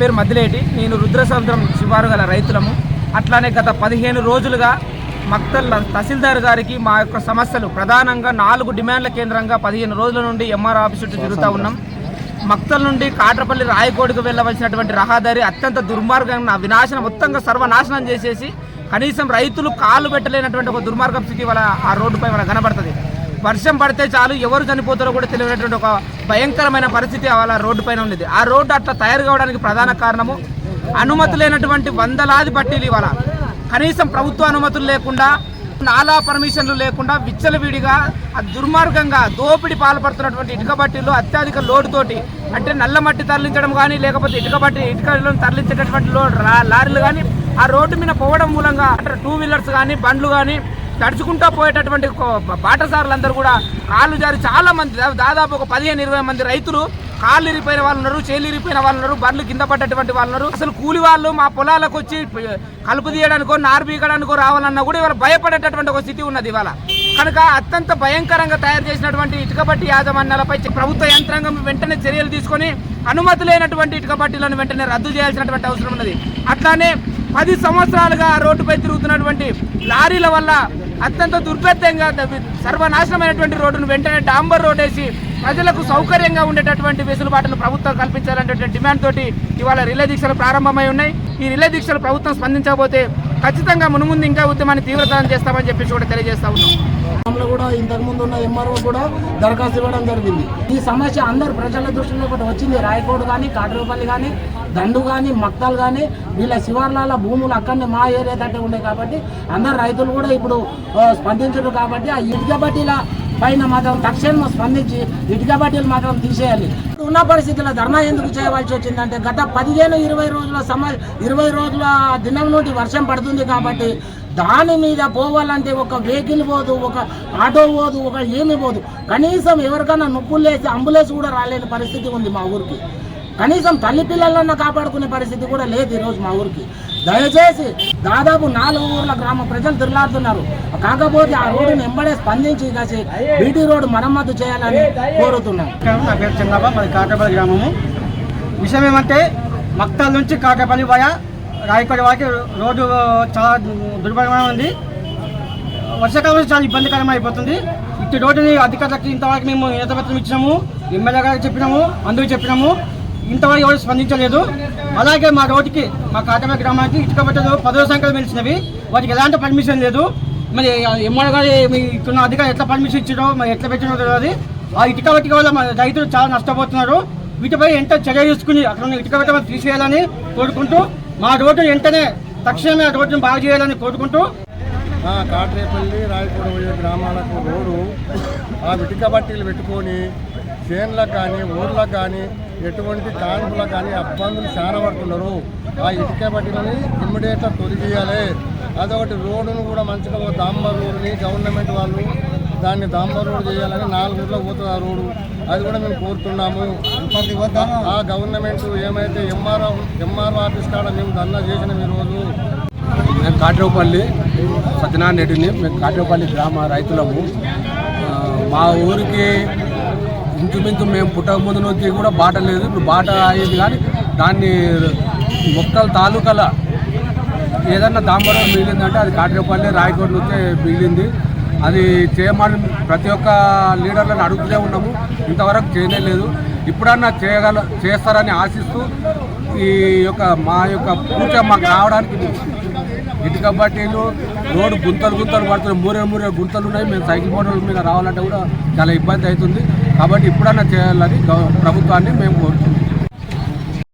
పేరు మద్దిలేటి. నేను రుద్రసముద్రం శివారు గల రైతులము. అట్లానే గత పదిహేను రోజులుగా మక్తల్ తహసీల్దార్ గారికి మా యొక్క సమస్యలు ప్రధానంగా నాలుగు డిమాండ్ల కేంద్రంగా పదిహేను రోజుల నుండి ఎంఆర్ ఆఫీస్ చుట్టూ తిరుగుతూ ఉన్నాం. మక్తల్ నుండి కాట్రపల్లి రాయకోడికి వెళ్ళవలసినటువంటి రహదారి అత్యంత దుర్మార్గంగా వినాశనం మొత్తంగా సర్వనాశనం చేసేసి కనీసం రైతులు కాళ్ళు పెట్టలేనటువంటి ఒక దుర్మార్గం స్థితి వాళ్ళ ఆ రోడ్డుపై మన కనబడుతుంది. వర్షం పడితే చాలు ఎవరు చనిపోతారో కూడా తెలియనటువంటి ఒక భయంకరమైన పరిస్థితి వాళ్ళ రోడ్డు పైన ఉండేది. ఆ రోడ్డు అట్లా తయారు కావడానికి ప్రధాన కారణము అనుమతి లేనటువంటి వందలాది బట్టీలు ఇవాళ. కనీసం ప్రభుత్వ అనుమతులు లేకుండా నాలా పర్మిషన్లు లేకుండా విచ్చలవిడిగా ఆ దుర్మార్గంగా దోపిడి పాల్పడుతున్నటువంటి ఇటుక బట్టీలు అత్యధిక లోడుతోటి అంటే నల్ల మట్టి తరలించడం కానీ లేకపోతే ఇటుక బట్టి ఇటుకలను తరలించేటటువంటి లోడ్ రా- లారీలు కానీ ఆ రోడ్డు మీద పోవడం మూలంగా అంటే టూ వీలర్స్ కానీ బండ్లు కానీ తడుచుకుంటూ పోయేటటువంటి బాటసారులందరూ కూడా కాళ్ళు జారి చాలా మంది దాదాపు ఒక పదిహేను ఇరవై మంది రైతులు కాళ్ళు ఇరిపోయిన వాళ్ళు ఉన్నారు చేలు ఇరిపోయిన వాళ్ళు ఉన్నారు బండ్లు కింద పడ్డటువంటి వాళ్ళు ఉన్నారు. అసలు కూలి వాళ్ళు మా పొలాలకు వచ్చి కలుపు తీయడానికో నారు బీగడానికో రావాలన్నా కూడా ఇవాళ భయపడేటటువంటి ఒక స్థితి ఉన్నది ఇవాళ. కనుక అత్యంత భయంకరంగా తయారు చేసినటువంటి ఇటుకబట్టి యాజమాన్యాలపై ప్రభుత్వ యంత్రాంగం వెంటనే చర్యలు తీసుకొని అనుమతి లేనటువంటి ఇటుకబట్టీలను వెంటనే రద్దు చేయాల్సినటువంటి అవసరం ఉన్నది. అట్లానే పది సంవత్సరాలుగా రోడ్డుపై తిరుగుతున్నటువంటి లారీల వల్ల అత్యంత దుర్భేద్యంగా సర్వనాశనమైనటువంటి రోడ్డును వెంటనే డాంబర్ రోడ్ వేసి ప్రజలకు సౌకర్యంగా ఉండేటటువంటి వెసులుబాటును ప్రభుత్వం కల్పించాలనేటువంటి డిమాండ్ తోటి ఇవాళ రిలే దీక్షలు ప్రారంభమై ఉన్నాయి. ఈ రిలే దీక్షలు ప్రభుత్వం స్పందించకపోతే ఖచ్చితంగా మునుముందు ఇంకా ఉద్యమాన్ని తీవ్రతరం చేస్తామని చెప్పేసి కూడా తెలియజేస్తా ఉన్నాం. కూడా ఇంతకు ముందు ఉన్న ఎంఆర్ఓ కూడా దరఖాస్తు ఇవ్వడం జరిగింది. ఈ సమస్య అందరు ప్రజల దృష్టిలో కూడా వచ్చింది. రాయకోడు కానీ కాటరూపల్లి కానీ దండు కానీ మక్తాలు కానీ వీళ్ళ శివార్లాల భూములు అక్కడనే మా ఏరియా తట్టే ఉన్నాయి కాబట్టి అందరు రైతులు కూడా ఇప్పుడు స్పందించారు స్పందించరు కాబట్టి ఆ ఇటుక బట్టీల పైన మాత్రం తక్షణం స్పందించి ఇటుక బట్టీలు మాత్రం తీసేయాలి. ఉన్న పరిస్థితుల్లో ధర్నా ఎందుకు చేయవలసి వచ్చిందంటే గత పదిహేను ఇరవై రోజుల సమ ఇరవై రోజుల దినం నుండి వర్షం పడుతుంది కాబట్టి దాని మీద పోవాలంటే ఒక వెహికల్ పోదు ఒక ఆటో పోదు ఒక ఏమి పోదు. కనీసం ఎవరికైనా నొప్పులు లేసి అంబులెన్స్ కూడా రాలేని పరిస్థితి ఉంది మా ఊరికి. కనీసం తల్లి పిల్లలన్నా కాపాడుకునే పరిస్థితి కూడా లేదు ఈరోజు మా ఊరికి. దయచేసి దాదాపు నాలుగు ఊర్ల గ్రామ ప్రజలు తిరలాడుతున్నారు కాకపోతే ఆ రోడ్డును ఎంబడే స్పందించి కాసి బీటీ రోడ్డు మరమ్మతు చేయాలని కోరుతున్నాం. నా పేరు చంద్రబాబు మాది కాకపల్లి గ్రామము. విషయం ఏమంటే మక్తాల నుంచి కాకపల్లి పోయా రాయపల్లి వరకు రోడ్డు చాలా దుర్భరమైన ఉంది. వర్షాకాలం చాలా ఇబ్బందికరం అయిపోతుంది. ఇటు రోడ్డుని అధికారులకు ఇంతవరకు మేము నేతపత్రం ఇచ్చినాము ఎమ్మెల్యే గారికి చెప్పినాము అందరూ చెప్పినాము. ఇంతవరకు ఎవరు స్పందించలేదు. అలాగే మా రోడ్డుకి మా కాకపల్లి గ్రామానికి ఇటుక బట్టలు పదవ సంఖ్యలు మెలిసినవి వాటికి ఎలాంటి పర్మిషన్ లేదు. మరి ఎమ్మెల్యే గారు మీ ఇక్కడున్న అధికారులు ఎట్లా పర్మిషన్ ఇచ్చారో మరి ఎట్లా పెట్టినో తెలియదు. ఆ ఇటుక బట్టి వల్ల మన రైతులు చాలా నష్టపోతున్నారు. వీటిపై ఎంత చర్య తీసుకుని అక్కడ ఉన్న ఇటుక బట్ట తీసేయాలని కోరుకుంటూ మా రోడ్డు వెంటనే తక్షణమే ఆ రోడ్డును బాగు చేయాలని కోరుకుంటూ. కాటరేపల్లి కాట్రేపల్లి రాయపూడ పోయే గ్రామాలకు రోడ్డు ఆ ఇటుక బట్టీలు పెట్టుకొని చేన్లకు కానీ ఊర్లకు కానీ ఎటువంటి కాన్పులకు కానీ ఇబ్బందులు చాలా పడుతున్నారు ఆ ఇటుక బట్టీలని ఇమ్మీడియట్గా తొలగియాలి అదొకటి రోడ్డును కూడా మంచిగా దాంబర్ రోడ్డుని గవర్నమెంట్ వాళ్ళు దాన్ని దాంబర్ రోడ్ చేయాలని నాలుగు ఊర్లో పోతుంది ఆ రోడ్డు. అది కూడా మేము కోరుతున్నాము. ఆ గవర్నమెంట్ ఏమైతే ఎంఆర్ఓ ఎంఆర్ఓ ఆఫీస్ కాడ మేము ధర్నా చేసినాం ఈరోజు. మేము కాట్రేపల్లి సత్యనారాయణ రెడ్డిని మేము కాట్రేపల్లి గ్రామ రైతులము. మా ఊరికి ఇంచుమించు మేము పుట్టక ముందు నుంచి కూడా బాట లేదు. ఇప్పుడు బాట అయ్యింది కానీ దాన్ని మొక్కల తాలూకాల ఏదన్నా దాంబరం మిగిలిందంటే అది కాట్రేపల్లి రాయకోట నుంచే మిగిలింది. అది చేయమని ప్రతి ఒక్క లీడర్లను అడుగుతూనే ఉన్నాము. ఇంతవరకు చేయలేదు ఇప్పుడన్నా చేయగల చేస్తారని ఆశిస్తూ ఈ యొక్క మా యొక్క పూజ మాకు రావడానికి ఇటుక బట్టీలు రోడ్డు గుంతలు గుంతలు పడుతున్నాయి. మూరే మూరే గుంతలు ఉన్నాయి. మేము సైకిల్ మోటార్ల మీద రావాలంటే కూడా చాలా ఇబ్బంది అవుతుంది. కాబట్టి ఇప్పుడన్నా చేయాలని ప్రభుత్వాన్ని మేము కోరుతున్నాం